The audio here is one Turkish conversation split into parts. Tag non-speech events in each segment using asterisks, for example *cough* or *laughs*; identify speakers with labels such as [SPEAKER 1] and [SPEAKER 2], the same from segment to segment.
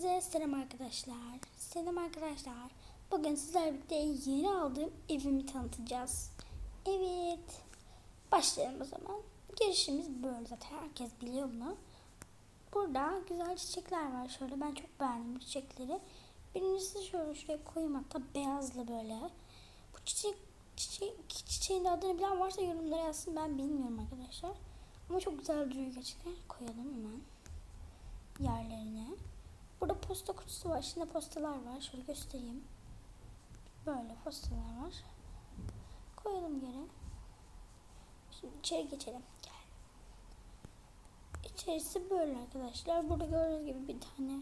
[SPEAKER 1] Hepinize selam arkadaşlar. Selam arkadaşlar. Bugün sizlerle birlikte yeni aldığım evimi tanıtacağız. Evet. Başlayalım o zaman. Girişimiz böyle zaten herkes biliyor bunu. Burada güzel çiçekler var. Şöyle ben çok beğendim çiçekleri. Birincisi şöyle şuraya koyayım hatta beyazlı böyle. Bu çiçek, çiçek çiçeğin adını bilen varsa yorumlara yazsın. Ben bilmiyorum arkadaşlar. Ama çok güzel duruyor gerçekten. Koyalım hemen yerlerine. Posta kutusu var. Şimdi postalar var. Şöyle göstereyim. Böyle postalar var. Koyalım geri. Şimdi içeri geçelim. Gel. İçerisi böyle arkadaşlar. Burada gördüğünüz gibi bir tane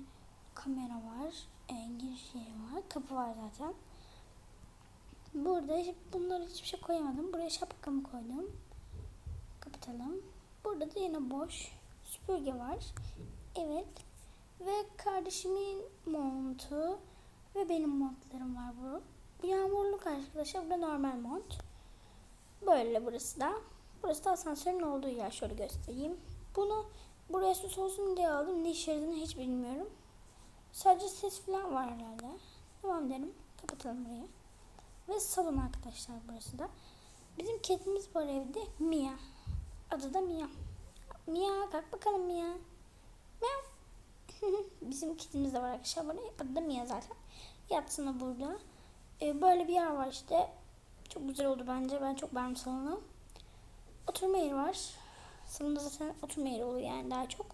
[SPEAKER 1] kamera var. E, giriş yeri var. Kapı var zaten. Burada bunları hiçbir şey koyamadım. Buraya şapkamı koydum. Kapatalım. Burada da yine boş süpürge var. Evet. Ve kardeşimin montu ve benim montlarım var bu. Bu yağmurluk arkadaşlar. Bu da normal mont. Böyle burası da. Burası da asansörün olduğu yer. Şöyle göstereyim. Bunu buraya süs olsun diye aldım. Ne işe yaradığını hiç bilmiyorum. Sadece ses falan var herhalde. Tamam derim. Kapatalım burayı. Ve salon arkadaşlar burası da. Bizim kedimiz var evde. Mia. Adı da Mia. Mia kalk bakalım Mia. Miau. *laughs* Bizim kedimiz de var arkadaşlar. Böyle adı da Mia zaten. Yatsın burada. Ee, böyle bir yer var işte. Çok güzel oldu bence. Ben çok beğendim salonu. Oturma yeri var. Salonda zaten oturma yeri oluyor yani daha çok.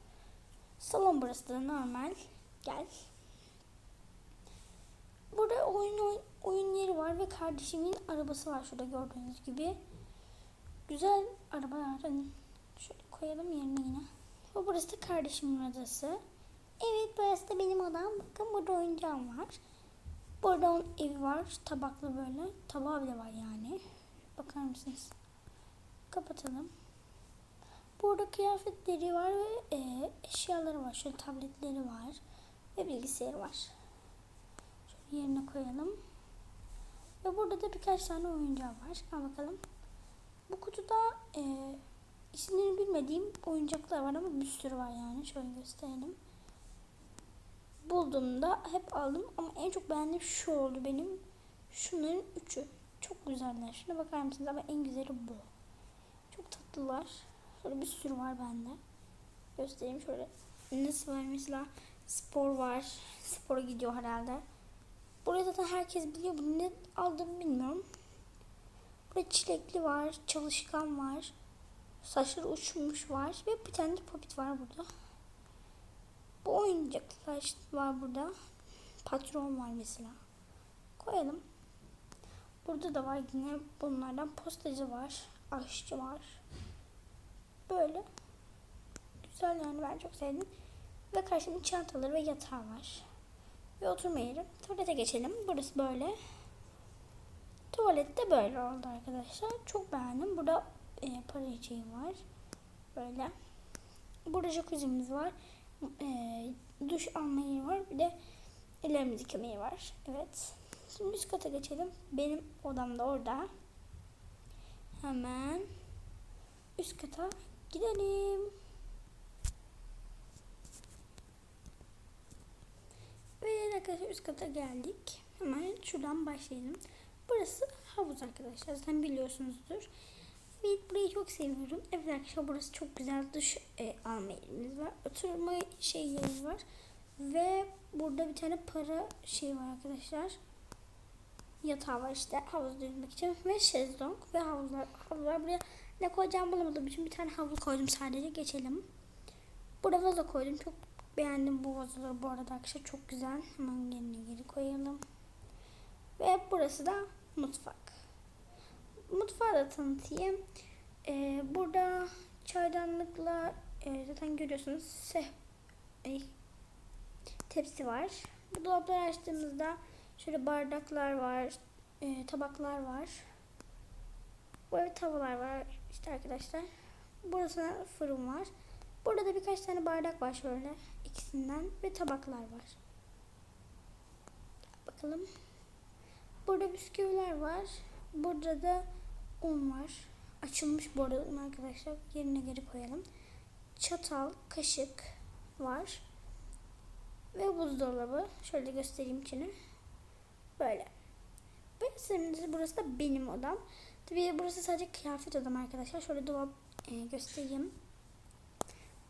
[SPEAKER 1] Salon burası da normal. Gel. Burada oyun oyun, oyun yeri var ve kardeşimin arabası var şurada gördüğünüz gibi. Güzel arabalar. Hani şöyle koyalım yerine yine. Ve burası da kardeşimin odası. Evet burası da benim odam. Bakın burada oyuncağım var. Burada onun evi var. Tabaklı böyle. Tabağı bile var yani. Bakar mısınız? Kapatalım. Burada kıyafetleri var ve e, eşyaları var. Şöyle tabletleri var. Ve bilgisayarı var. Şöyle yerine koyalım. Ve burada da birkaç tane oyuncağı var. Al bakalım. Bu kutuda e, isimlerini bilmediğim oyuncaklar var ama bir sürü var yani. Şöyle gösterelim. Bulduğumda hep aldım ama en çok beğendiğim şu oldu benim. Şunların üçü. Çok güzeller. Şuna bakar mısınız ama en güzeli bu. Çok tatlılar. Şöyle bir sürü var bende. Göstereyim şöyle. Nasıl var mesela spor var. Spora gidiyor herhalde. Burayı zaten herkes biliyor. Bunu ne aldığımı bilmiyorum. Burada çilekli var. Çalışkan var. Saçları uçmuş var. Ve bir tane de popit var burada. Bu oyuncaklar var burada. Patron var mesela. Koyalım. Burada da var yine bunlardan postacı var. Aşçı var. Böyle. Güzel yani ben çok sevdim. Ve karşımda çantaları ve yatağı var. Ve oturma yeri. Tuvalete geçelim. Burası böyle. Tuvalet de böyle oldu arkadaşlar. Çok beğendim. Burada e, para içeği var. Böyle. Burada jacuzzi'miz var. E, duş alma yeri var. Bir de ellerimizi yıkama yeri var. Evet. Şimdi üst kata geçelim. Benim odam da orada. Hemen üst kata gidelim. Ve arkadaşlar üst kata geldik. Hemen şuradan başlayalım. Burası havuz arkadaşlar. Zaten biliyorsunuzdur. Evet burayı çok seviyorum. Evet arkadaşlar burası çok güzel duş e, alma yerimiz var. Oturma şey yeri var. Ve burada bir tane para şey var arkadaşlar. Yatağı var işte havuzda yüzmek için. Ve şezlong ve havuzlar. Havuzlar buraya ne koyacağımı bulamadım. için bir tane havlu koydum sadece. Geçelim. Burada vazo koydum. Çok beğendim bu vazoları bu arada arkadaşlar. Çok güzel. Hemen yerine geri koyalım. Ve burası da mutfak. Mutfağı da tanıtayım. Ee, burada çaydanlıkla e, zaten görüyorsunuz seh, ay, tepsi var. Bu dolapları açtığımızda şöyle bardaklar var, e, tabaklar var. Böyle tavalar var işte arkadaşlar. Burası fırın var. Burada da birkaç tane bardak var şöyle ikisinden ve tabaklar var. Bakalım. Burada bisküviler var. Burada da un var. Açılmış bu arada un arkadaşlar. Yerine geri koyalım. Çatal, kaşık var. Ve Bu buzdolabı. Şöyle göstereyim içini. Böyle. Burası, burası da benim odam. Tabii burası sadece kıyafet odam arkadaşlar. Şöyle dolap e, göstereyim.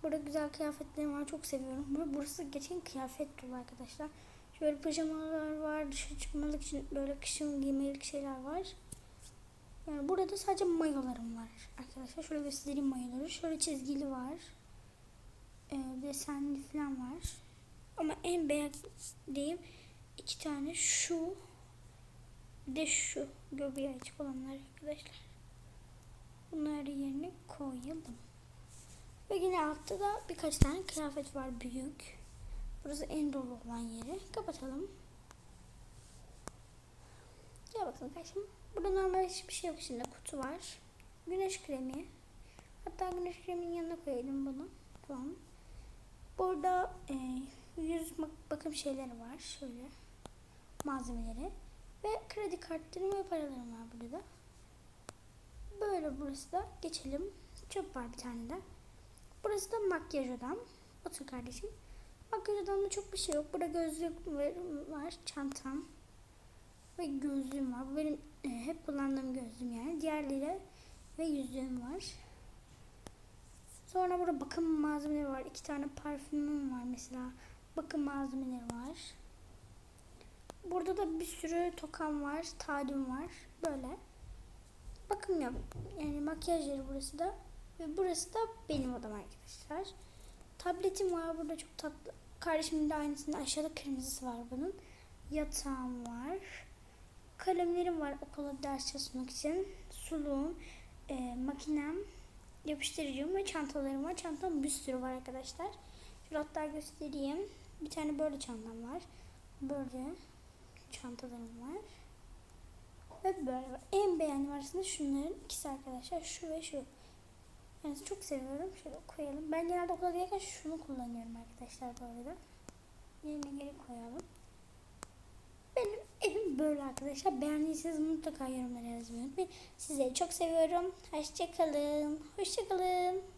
[SPEAKER 1] Burada güzel kıyafetlerim var. Çok seviyorum. Bur- Burası geçen kıyafet dolu arkadaşlar. Şöyle pijamalar var. Dışarı çıkmalık için böyle kışın giymelik şeyler var. Yani burada sadece mayolarım var arkadaşlar. Şöyle göstereyim mayoları. Şöyle çizgili var. E, desenli falan var. Ama en beğendiğim iki tane şu de şu göbeği açık olanlar arkadaşlar. Bunları yerine koyalım. Ve yine altta da birkaç tane kıyafet var büyük. Burası en dolu olan yeri. Kapatalım. Kardeşim. Burada normal hiçbir şey yok içinde. Kutu var. Güneş kremi. Hatta güneş kreminin yanına koyalım bunu. Tamam. Burada e, yüz bak- bakım şeyleri var. Şöyle malzemeleri. Ve kredi kartlarım ve paralarım var burada. Böyle burası da geçelim. Çöp var bir tane de. Burası da makyaj odam. Otur kardeşim. Makyaj odamda çok bir şey yok. Burada gözlük var, çantam ve gözlüğüm var. Bu benim e, hep kullandığım gözlüğüm yani. Diğerleri ve yüzüğüm var. Sonra burada bakım malzemeleri var. İki tane parfümüm var mesela. Bakım malzemeleri var. Burada da bir sürü tokam var, tacım var. Böyle. Bakım yap. Yani makyaj yeri burası da. Ve burası da benim odam arkadaşlar. Tabletim var burada çok tatlı. Kardeşimin de aynısında aşağıda kırmızısı var bunun. Yatağım var. Kalemlerim var okula ders çalışmak için. Suluğum, e, makinem, yapıştırıcım ve çantalarım var. Çantam bir sürü var arkadaşlar. Şöyle hatta göstereyim. Bir tane böyle çantam var. Böyle çantalarım var. Ve böyle var. En beğendiğim arasında şunların ikisi arkadaşlar. Şu ve şu. Yani çok seviyorum. Şöyle koyalım. Ben genelde okula giderken şunu kullanıyorum arkadaşlar bu arada. Yerine geri koyalım. Benim evim böyle arkadaşlar. Beğendiyseniz mutlaka yorumlara yazmayı unutmayın. Sizleri çok seviyorum. Hoşçakalın. Hoşçakalın.